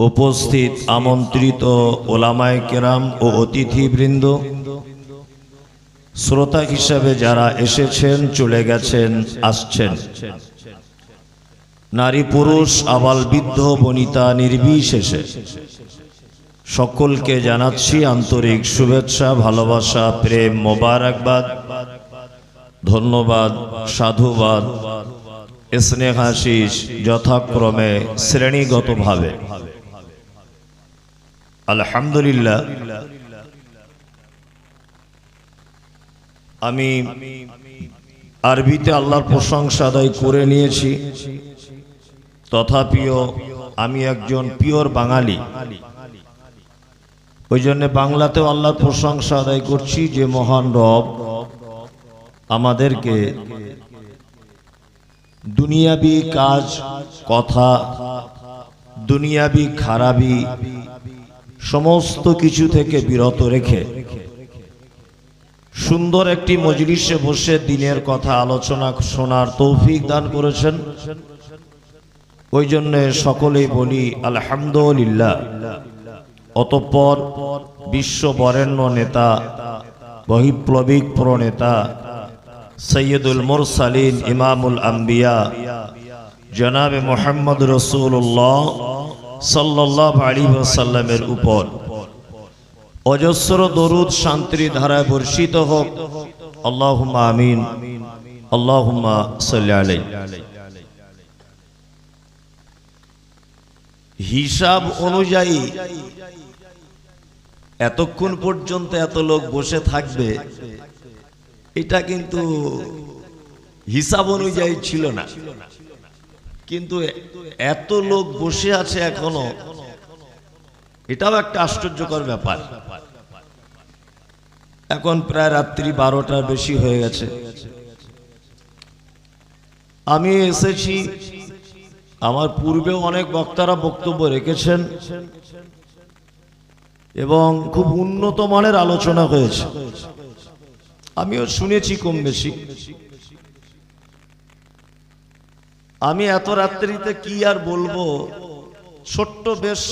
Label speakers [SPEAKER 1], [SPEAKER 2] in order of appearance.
[SPEAKER 1] উপস্থিত আমন্ত্রিত ওলামায় কেরাম ও অতিথিবৃন্দ, শ্রোতা হিসাবে যারা এসেছেন, চলে গেছেন, আসছেন। নারী পুরুষ, আবাল বৃদ্ধ, বনিতা, নির্বিশেষে সকলকে জানাচ্ছি আন্তরিক শুভেচ্ছা, ভালোবাসা, প্রেম, মোবারকবাদ, ধন্যবাদ, সাধুবাদ, স্নেহাশিস যথাক্রমে শ্রেণীগতভাবে। আলহামদুলিল্লাহ। আমি আরবিতে আল্লাহর প্রশংসা আদায় করে নিয়েছি। তথাপিও আমি একজন পিওর বাঙালি। ওই জন্য বাংলাতেও আল্লাহর প্রশংসা আদায় করছি যে মহান রব আমাদেরকে দুনিয়াবি কাজ, কথা, দুনিয়াবি খারাপি সমস্ত কিছু থেকে বিরত রেখে। সুন্দর একটি মজলিসে বসে দিনের কথা আলোচনা শোনার তৌফিক দান করেছেন। ওই জন্য সকলেই বলি, আলহামদুলিল্লাহ। অতঃপর বিশ্ব বরেণ্য নেতা, বহিপ্লবিক প্রণেতা, সৈয়দুল মুরসালিন ইমামুল আম্বিয়া, জনাবে মোহাম্মদ রসুল্লাহ সাল্লামের উপর। অজস্র দরুদ শান্তির ধারায় বর্ষিত হোক। আমিন। হিসাব অনুযায়ী এতক্ষণ পর্যন্ত এত লোক বসে থাকবে, এটা কিন্তু হিসাব অনুযায়ী ছিল না। কিন্তু এত লোক বসে আছে এখনও, এটাও একটা আশ্চর্যকর ব্যাপার। এখন প্রায় রাত্রি বারোটার বেশি হয়ে গেছে। আমি এসেছি, আমার পূর্বেও অনেক বক্তারা বক্তব্য রেখেছেন এবং খুব উন্নত মানের আলোচনা হয়েছে। আমিও শুনেছি কম বেশি। আমি এত রাত্রিতে কি আর বলব? ছোট্ট বেশ